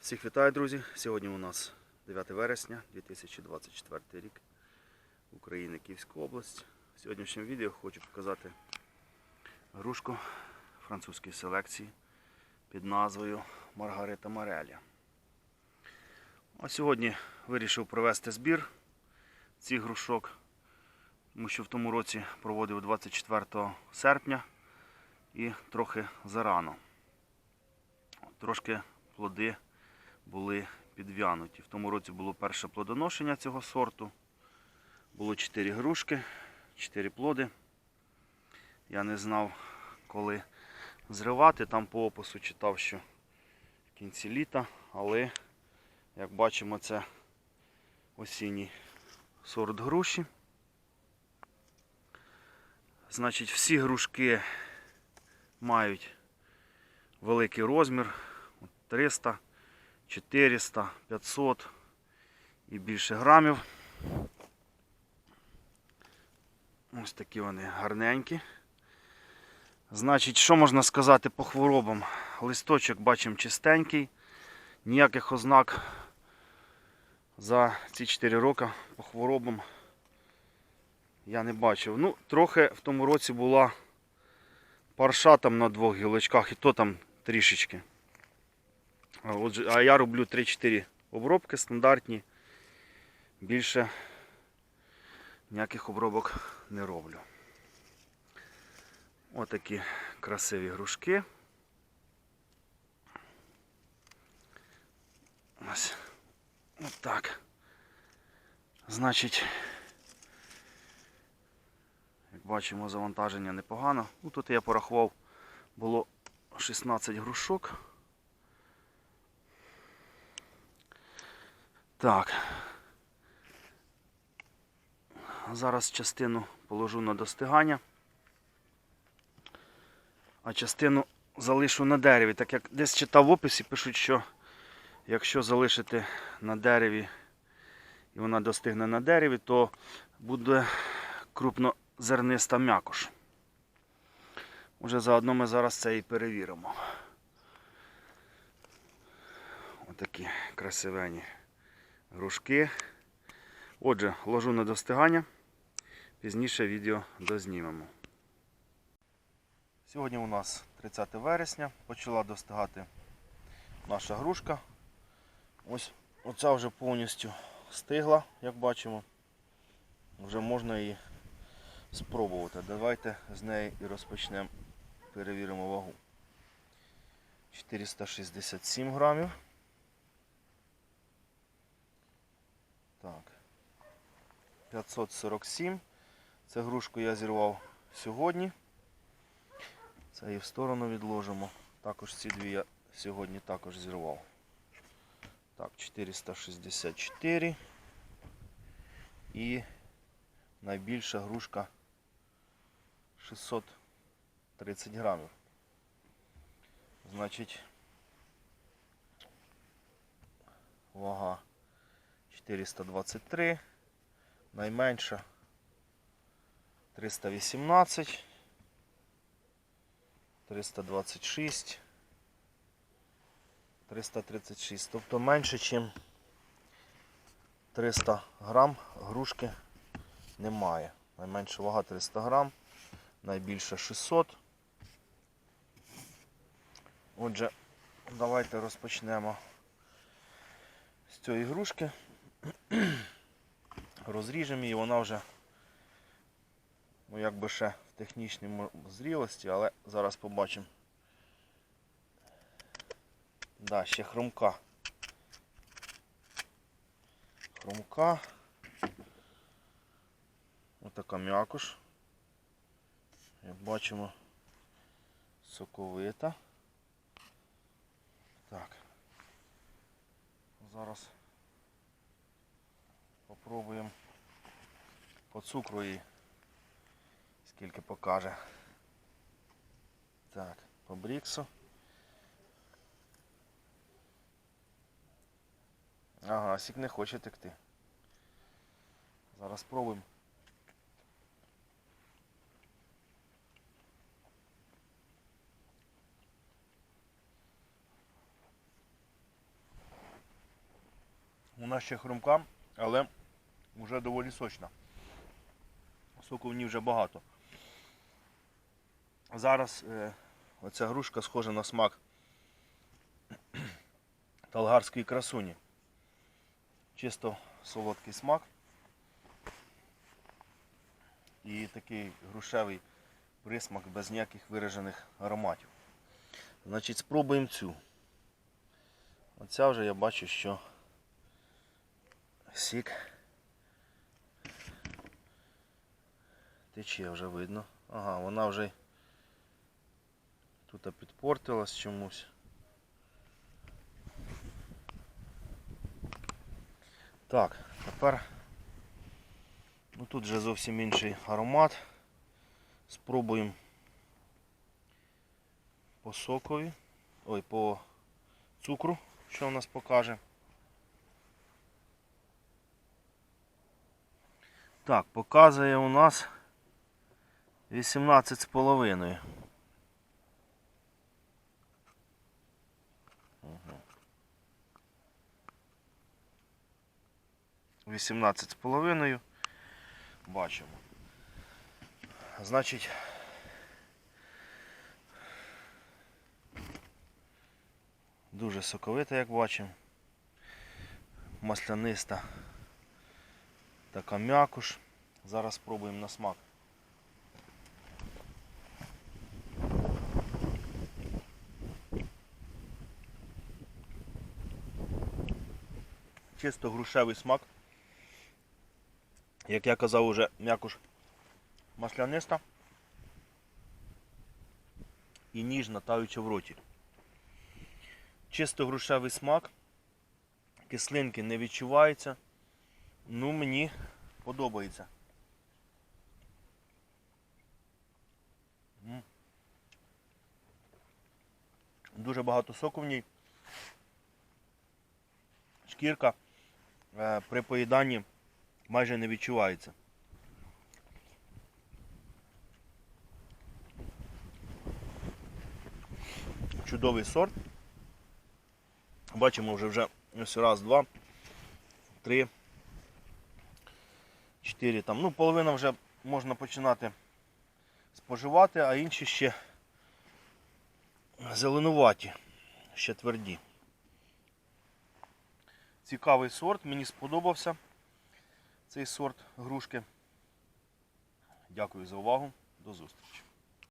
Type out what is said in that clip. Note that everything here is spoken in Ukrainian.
Всіх вітаю, друзі! Сьогодні у нас 9 вересня 2024 рік. Україна, Київська область. В сьогоднішньому відео хочу показати грушку французької селекції під назвою Маргарита Морелі. А сьогодні вирішив провести збір цих грушок, тому що в тому році проводив 24 серпня і трохи зарано. Трошки плоди були підв'януті. В тому році було перше плодоношення цього сорту. Було 4 грушки, 4 плоди. Я не знав, коли зривати. Там по опису читав, що в кінці літа, але, як бачимо, це осінній сорт груші. Значить, всі грушки мають великий розмір 300, 400, 500 і більше грамів. Ось такі вони гарненькі. Значить, що можна сказати по хворобам? Листочок бачимо чистенький, ніяких ознак за ці 4 роки по хворобам я не бачив. Ну, трохи в тому році була парша там на двох гілочках, і то там трішечки. Отже, а я роблю 3-4 обробки стандартні. Більше ніяких обробок не роблю. Отакі красиві грушки. Ось. Отак. Значить, як бачимо, завантаження непогано. Ну, тут я порахував, було 16 грушок. Так. Зараз частину положу на достигання, а частину залишу на дереві. Так як десь читав в описі, пишуть, що якщо залишити на дереві і вона достигне на дереві, то буде крупнозерниста м'якош. Уже заодно ми зараз це і перевіримо. Отакі красивені грушки. Отже, ложу на достигання. Пізніше відео дознімемо. Сьогодні у нас 30 вересня. Почала достигати наша грушка. Ось оця вже повністю стигла, як бачимо. Вже можна її спробувати. Давайте з неї і розпочнемо. Перевіримо вагу. 467 грамів. Так. 547. Це грушку я зірвав сьогодні. Це її в сторону відложимо. Також ці дві я сьогодні також зірвав. Так, 464. І найбільша грушка 630 грамів. Значить, вага 423, найменша 318, 326, 336, тобто менше, ніж 300 грам грушки немає. Найменша вага 300 грам, найбільша 600. Отже, давайте розпочнемо з цієї грушки. Розріжемо її, вона вже ну, якби ще в технічній зрілості, але зараз побачимо. Да, ще хрумка. Хрумка. Отака м'якош. Як бачимо, соковита. Так. Зараз попробуємо по цукру її. Скільки покаже. Так, по бріксу. Ага, сік не хоче текти. Зараз спробуємо. Вона ще хрумка, але вже доволі сочна. Соку в ній вже багато. Зараз е, оця грушка схожа на смак талгарської красуні. Чисто солодкий смак. І такий грушевий присмак без ніяких виражених ароматів. Значить, спробуємо цю. Оця вже я бачу, що сік тече вже видно. Ага, вона вже тут підпортилась чомусь. Так, тепер ну тут вже зовсім інший аромат. Спробуємо по сокові. Ой, по цукру, що у нас покаже. Так, показує у нас 18 з половиною. 18 з половиною. Бачимо. Значить, дуже соковита, як бачимо. Масляниста така м'якуш. Зараз спробуємо на смак. Чисто грушевий смак. Як я казав, уже м'якуш масляниста і ніжна таюча в роті. Чисто грушевий смак, кислинки не відчувається. Ну, мені подобається. Дуже багато соку в ній. Шкірка при поїданні майже не відчувається. Чудовий сорт. Бачимо вже вже ось раз, два, три, чотири там. Ну, половина вже можна починати споживати, а інші ще зеленуваті, ще тверді. Цікавий сорт, мені сподобався цей сорт грушки. Дякую за увагу. До зустрічі.